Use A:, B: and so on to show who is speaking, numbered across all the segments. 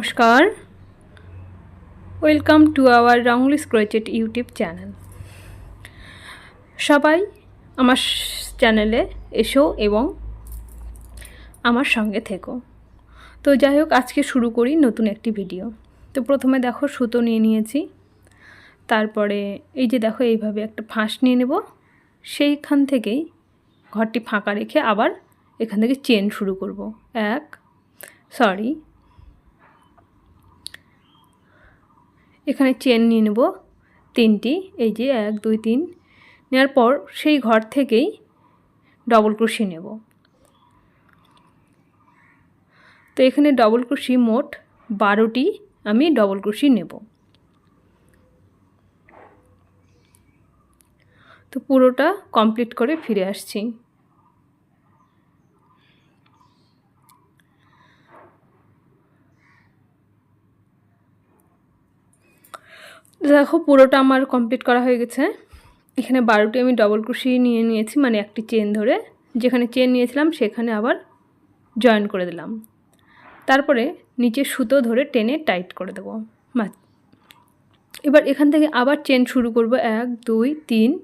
A: নমস্কার। Welcome to our Rongli crochet YouTube channel সবাই আমার চ্যানেলে এসো এবং আমার সঙ্গে থেকো। তো যাই হোক, আজকে শুরু করি নতুন একটি ভিডিও তো প্রথমে দেখো, সুতো নিয়ে নিয়েছি। তারপরে এই যে দেখো, এইভাবে একটা ফাঁস নিয়ে নেব। সেইখান থেকেই ঘরটি ফাঁকা রেখে আবার এখান থেকে চেন শুরু করব। এক সরি এখানে চেন নিয়ে নেব, তিনটি, এই যে এক, দুই, তিন। নেওয়ার পর সেই ঘর থেকেই ডবল ক্রোশি নেব। তো এখানে ডবল ক্রোশি মোট বারোটি আমি ডবল ক্রোশি নেব। তো পুরোটা কমপ্লিট করে ফিরে আসছি। দেখো, পুরোটা আমার কমপ্লিট করা হয়ে গেছে। এখানে বারোটি আমি ডবল ক্রুশি নিয়ে নিয়েছি মানে একটি চেন ধরে। যেখানে চেন নিয়েছিলাম, সেখানে আবার জয়েন করে দিলাম। তারপরে নিচে সুতো ধরে টেনে টাইট করে দেবো। এবার এখান থেকে আবার চেন শুরু করব। এক, দুই, তিন।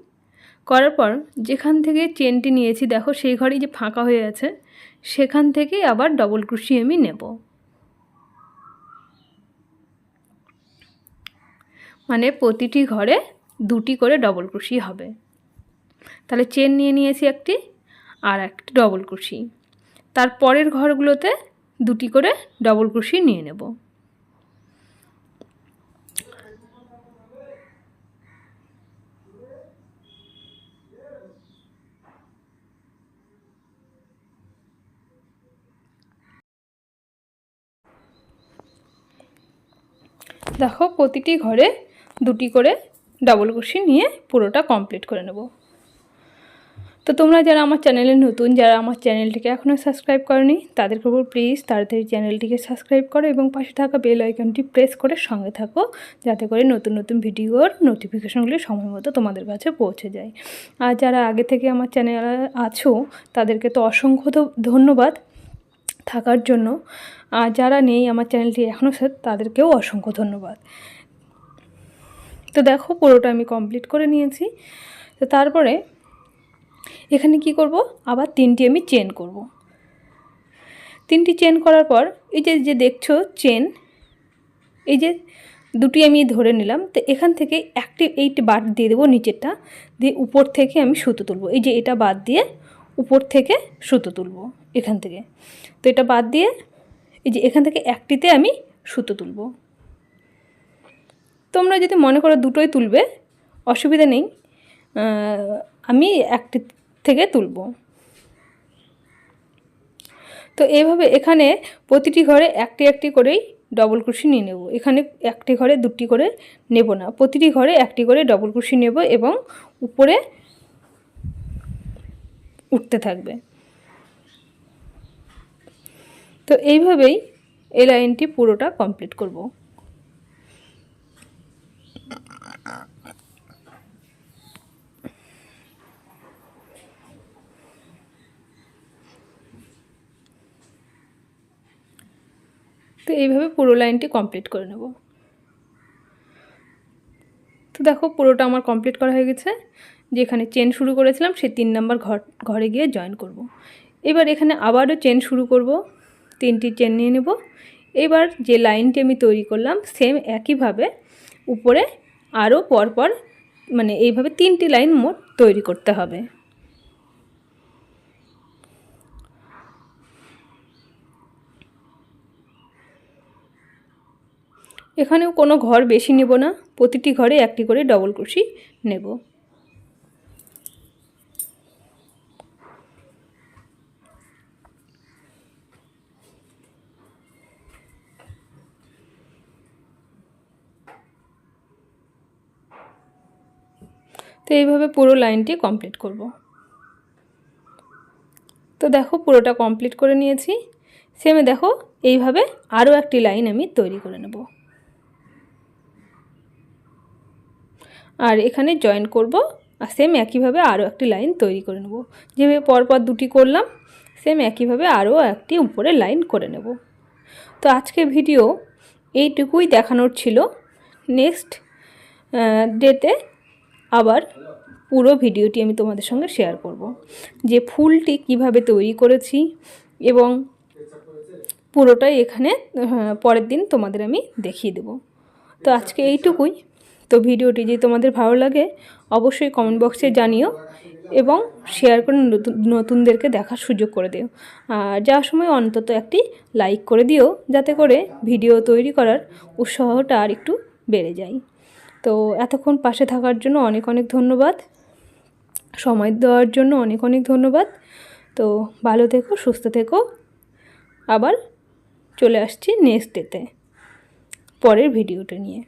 A: করার পর যেখান থেকে চেনটি নিয়েছি, দেখো, সেই ঘরেই যে ফাঁকা হয়ে আছে, সেখান থেকেই আবার ডবল ক্রুশি আমি নেব। মানে প্রতিটি ঘরে দুটি করে ডবল ক্রুশি হবে। তাহলে চেন নিয়ে নিয়েছি একটি আর একটি ডবল ক্রুশি তার পরের ঘরগুলোতে দুটি করে ডবল ক্রুশি নিয়ে নেব। দেখো প্রতিটি ঘরে দুটি করে ডাবল কুশি নিয়ে পুরোটা কমপ্লিট করে নেব। তো তোমরা যারা আমার চ্যানেলে নতুন, যারা আমার চ্যানেলটিকে এখনও সাবস্ক্রাইব করনি, তাদেরকে উপর প্লিজ তাড়াতাড়ি চ্যানেলটিকে সাবস্ক্রাইব করো এবং পাশে থাকা বেল আইকনটি প্রেস করে সঙ্গে থাকো, যাতে করে নতুন নতুন ভিডিওর নোটিফিকেশনগুলি সময় মতো তোমাদের কাছে পৌঁছে যায়। আর যারা আগে থেকে আমার চ্যানেলে আছো, তাদেরকে তো অসংখ্য ধন্যবাদ থাকার জন্য। আর যারা নেই আমার চ্যানেলটি এখনও তাদেরকেও অসংখ্য ধন্যবাদ। তো দেখো পুরোটা আমি কমপ্লিট করে নিয়েছি। তো তারপরে এখানে কি করব? আবার তিনটি আমি চেন করব। তিনটি চেন করার পর এই যে যে দেখছ চেন এই যে দুটি আমি ধরে নিলাম। তো এখান থেকে একটি এইটি বাদ দিয়ে দেবো নিচেরটা। দিয়ে উপর থেকে আমি সুতো তুলবো। এই যে এটা বাদ দিয়ে উপর থেকে সুতো তুলবো এখান থেকে। তো এটা বাদ দিয়ে এই যে এখান থেকে একটিতে আমি সুতো তুলবো। তোমরা যদি মনে করো দুটোই তুলবে, অসুবিধা নেই আমি একটি থেকে তুলব। তো এইভাবে এখানে প্রতিটি ঘরে একটি একটি করেই ডবল কুশি নিয়ে নেব। এখানে একটি ঘরে দুটি করে নেব না, প্রতিটি ঘরে একটি করে ডবল কুশি নেব এবং উপরে উঠতে থাকবে। তো এইভাবেই এই লাইনটি পুরোটা কমপ্লিট করব। তো এইভাবে পুরো লাইনটি কমপ্লিট করে নেব। তো দেখো পুরোটা আমার কমপ্লিট করা হয়ে গেছে। যেখানে চেন শুরু করেছিলাম, সেই তিন নাম্বার ঘর, ঘরে গিয়ে জয়েন করব। এবার এখানে আবারও চেন শুরু করব। তিনটি চেন নিয়ে নেব। এবার যে লাইনটি আমি তৈরি করলাম সেম একইভাবে উপরে আরও পরপর মানে এইভাবে তিনটি লাইন মোট তৈরি করতে হবে। এখানেও কোনো ঘর বেশি নেব না, প্রতিটি ঘরে একটি করে ডবল কুশি নেব। তো এইভাবে পুরো লাইনটি কমপ্লিট করব। তো দেখো পুরোটা কমপ্লিট করে নিয়েছি। সেমে দেখো এইভাবে আরও একটি লাইন আমি তৈরি করে নেব। আর এখানে জয়েন করব আর সেম একইভাবে আরও একটি লাইন তৈরি করে নেব। যেভাবে পরপর দুটি করলাম সেম একইভাবে আরও একটি উপরে লাইন করে নেব। তো আজকে ভিডিও এইটুকুই দেখানোর ছিল। নেক্সট ডেতে আবার পুরো ভিডিওটি আমি তোমাদের সঙ্গে শেয়ার করব। যে ফুলটি কীভাবে তৈরি করেছি এবং পুরোটাই এখানে পরের দিন তোমাদের আমি দেখিয়ে দেব। তো আজকে এইটুকুই। তো ভিডিওটি যদি তোমাদের ভালো লাগে, অবশ্যই কমেন্ট বক্সে জানিও এবং শেয়ার করে নতুন, নতুনদেরকে দেখার সুযোগ করে দিও। আর যাওয়ার সময় অন্তত একটি লাইক করে দিও, যাতে করে ভিডিও তৈরি করার উৎসাহটা আর একটু বেড়ে যায়। তো এতক্ষণ পাশে থাকার জন্য অনেক অনেক ধন্যবাদ। সময় দেওয়ার জন্য অনেক অনেক ধন্যবাদ। তো ভালো থেকো, সুস্থ থেকো। আবার চলে আসছি নেক্সট ডেতে পরের ভিডিওটা নিয়ে।